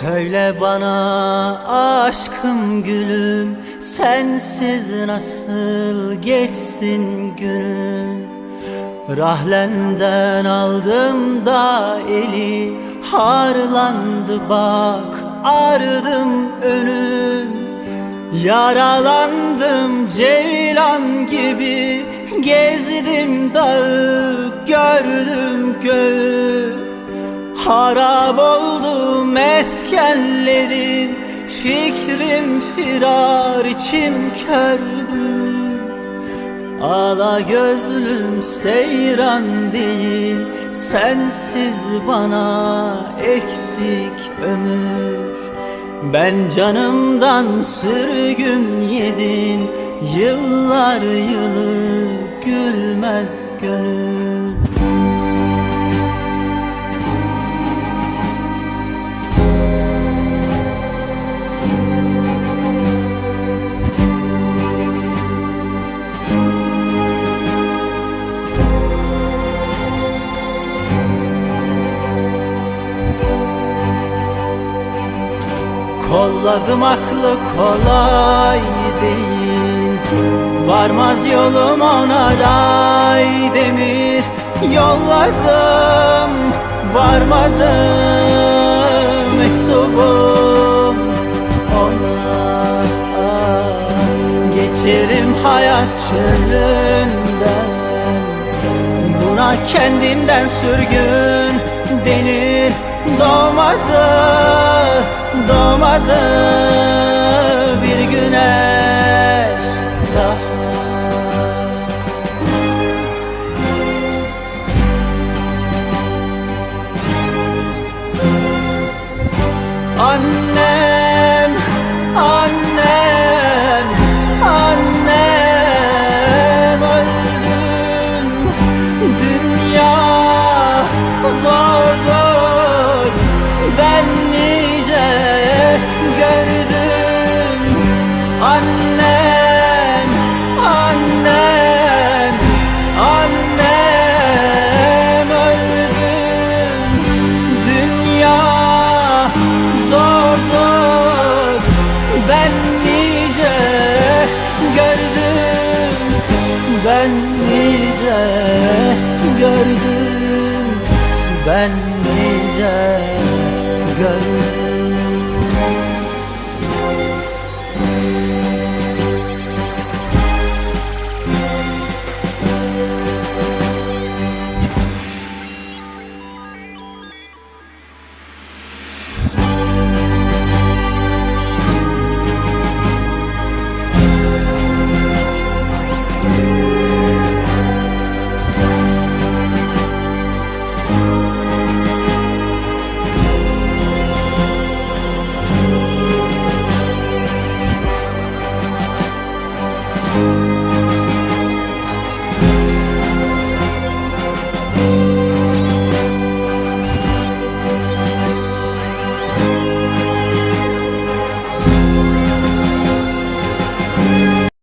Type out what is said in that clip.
Söyle bana aşkım gülüm Sensiz nasıl geçsin günüm? Rahlenden aldım da eli Harlandı bak ardım önüm Yaralandım ceylan gibi. Gezdim dağı gördüm göğü. Harap oldu meskenlerim Fikrim firar içim kördü Ala gözlüm seyran değil Sensiz bana eksik ömür. Ben canımdan sürgün yedim Yıllar yılı Kolladım aklı kolay değil. Varmaz yolum ona day demir. Yolladım varmadı mektubum ona. Geçerim hayat çölünden. Buna kendinden sürgün denir. Doğmadı, doğmadı bir güneş. Daha Annem, annem, gördüm. Annem, annem, annem öldüm. Dünya zordur. Ben nice gördüm. Ben nice gördüm. Ben nice gördüm